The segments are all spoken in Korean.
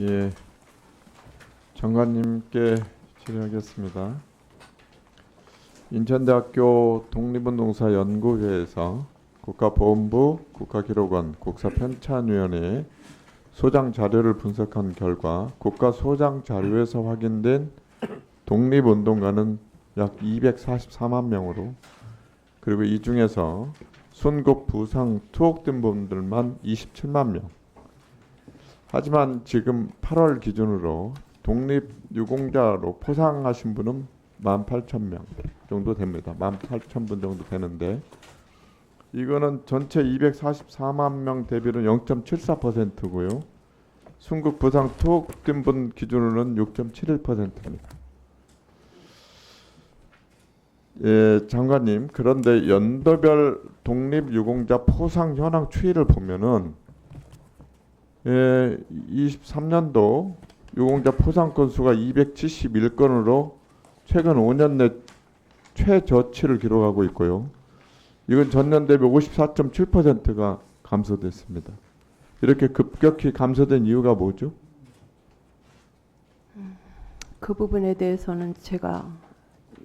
예, 장관님께 질의하겠습니다. 인천대학교 독립운동사 연구회에서 국가보훈부, 국가기록원, 국사편찬위원회 소장 자료를 분석한 결과 국가 소장 자료에서 확인된 독립운동가는 약 244만 명으로 그리고 이 중에서 순국 부상 투옥된 분들만 27만 명. 하지만 지금 8월 기준으로 독립 유공자로 포상하신 분은 18,000명 정도 됩니다. 18,000분 정도 되는데 이거는 전체 244만 명 대비로 0.74%고요. 순국 부상 투옥된 분 기준으로는 6.71%입니다. 예, 장관님. 그런데 연도별 독립 유공자 포상 현황 추이를 보면은 예, 23년도 유공자 포상 건수가 271건으로 최근 5년 내 최저치를 기록하고 있고요. 이건 전년 대비 54.7%가 감소됐습니다. 이렇게 급격히 감소된 이유가 뭐죠? 그 부분에 대해서는 제가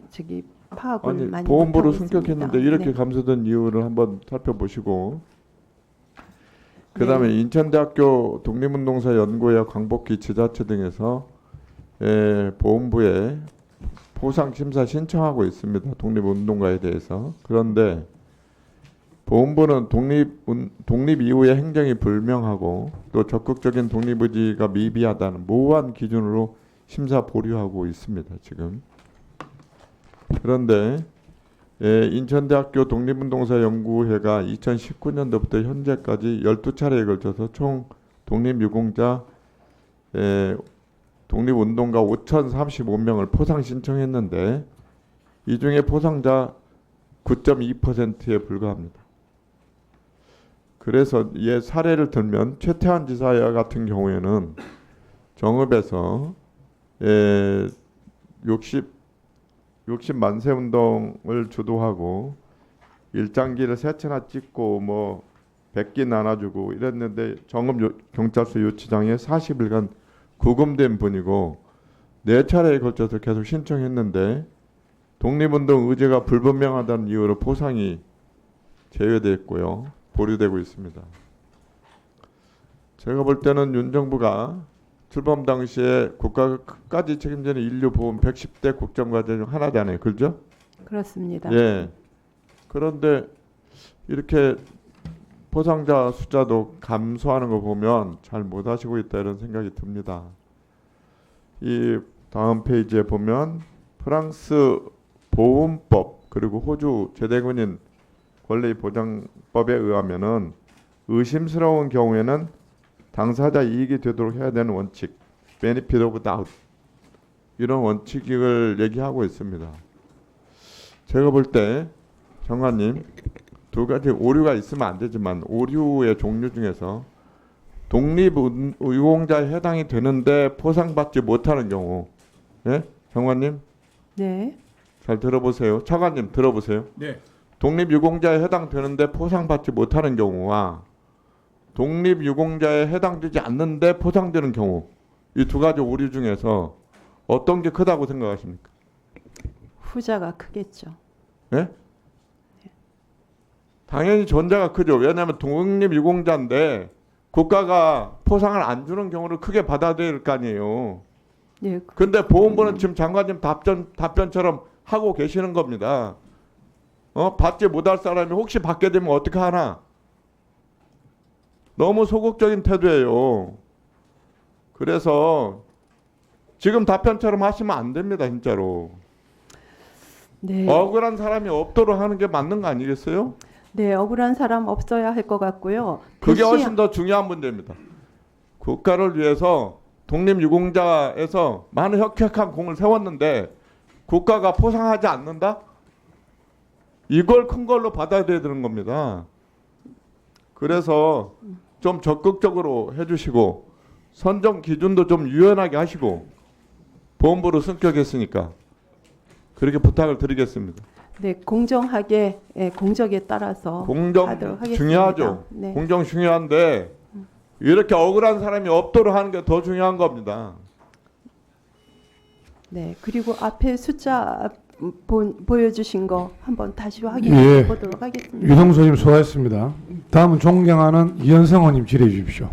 저기 파악을 아니 많이 보험부로 못하고 승격했는데. 이렇게 네. 감소된 이유를 한번 살펴보시고 그다음에 인천대학교 독립운동사 연구회 광복기 지자체 등에서 예, 보험부에 포상 심사 신청하고 있습니다. 독립운동가에 대해서 그런데 보험부는 독립 독립 이후의 행정이 불명하고 또 적극적인 독립 의지가 미비하다는 모호한 기준으로 심사 보류하고 있습니다. 지금 그런데 예, 인천대학교 독립운동사 연구회가 2019년도부터 현재까지 12차례에 걸쳐서 총 독립유공자 예, 독립운동가 5,035명을 포상 신청했는데 이 중에 포상자 9.2%에 불과합니다. 그래서 예 사례를 들면 최태환 지사 같은 경우에는 정읍에서 예, 60 60 만세 운동을 주도하고 일장기를 세 차나 찍고 뭐 백기 나눠주고 이랬는데 정읍 요- 경찰서 유치장에 40일간 구금된 분이고 네 차례에 걸쳐서 계속 신청했는데 독립운동 의제가 불분명하다는 이유로 포상이 제외됐고요 보류되고 있습니다. 제가 볼 때는 윤 정부가 출범 당시에 국가가 끝까지 책임지는 인류 보험 110대 국정 과제 중 하나잖아요. 그렇죠? 그렇습니다. 예. 그런데 이렇게 포상자 숫자도 감소하는 거 보면 잘 못 하시고 있다 이런 생각이 듭니다. 이 다음 페이지에 보면 프랑스 보험법 그리고 호주 제대군인 권리 보장법에 의하면은 의심스러운 경우에는 당사자 이익이 되도록 해야 되는 원칙, benefit of doubt 이런 원칙을 얘기하고 있습니다. 제가 볼 때 정관님 두 가지 오류가 있으면 안 되지만 오류의 종류 중에서 독립 운- 유공자에 해당이 되는데 포상받지 못하는 경우, 예, 정관님 네. 잘 들어보세요. 차관님 들어보세요. 네. 독립 유공자에 해당되는데 포상받지 못하는 경우와 독립 유공자에 해당되지 않는데 포상되는 경우 이 두 가지 오류 중에서 어떤 게 크다고 생각하십니까? 후자가 크겠죠. 예? 당연히 전자가 크죠. 왜냐하면 독립 유공자인데 국가가 포상을 안 주는 경우를 크게 받아들일 거 아니에요. 네. 그- 근데 보험부는 지금 장관님 답변 답변처럼 하고 계시는 겁니다. 어 받지 못할 사람이 혹시 받게 되면 어떻게 하나? 너무 소극적인 태도예요. 그래서 지금 답변처럼 하시면 안 됩니다, 진짜로. 네. 억울한 사람이 없도록 하는 게 맞는 거 아니겠어요? 네, 억울한 사람 없어야 할 것 같고요. 그게 훨씬 더 중요한 문제입니다. 국가를 위해서 독립유공자에서 많은 혁혁한 공을 세웠는데 국가가 포상하지 않는다? 이걸 큰 걸로 받아들여야 되는 겁니다. 그래서 좀 적극적으로 해주시고 선정 기준도 좀 유연하게 하시고 보험부로 승격했으니까 그렇게 부탁을 드리겠습니다. 네, 공정하게 예, 공적에 따라서 공정. 중요하죠. 네. 공정 중요한데 이렇게 억울한 사람이 없도록 하는 게 더 중요한 겁니다. 네, 그리고 앞에 숫자 보, 보여주신 거 한번 다시 확인해 예. 보도록 하겠습니다. 유동수님 수고하셨습니다. 다음은 존경하는 이현성 의원님 질의해 주십시오.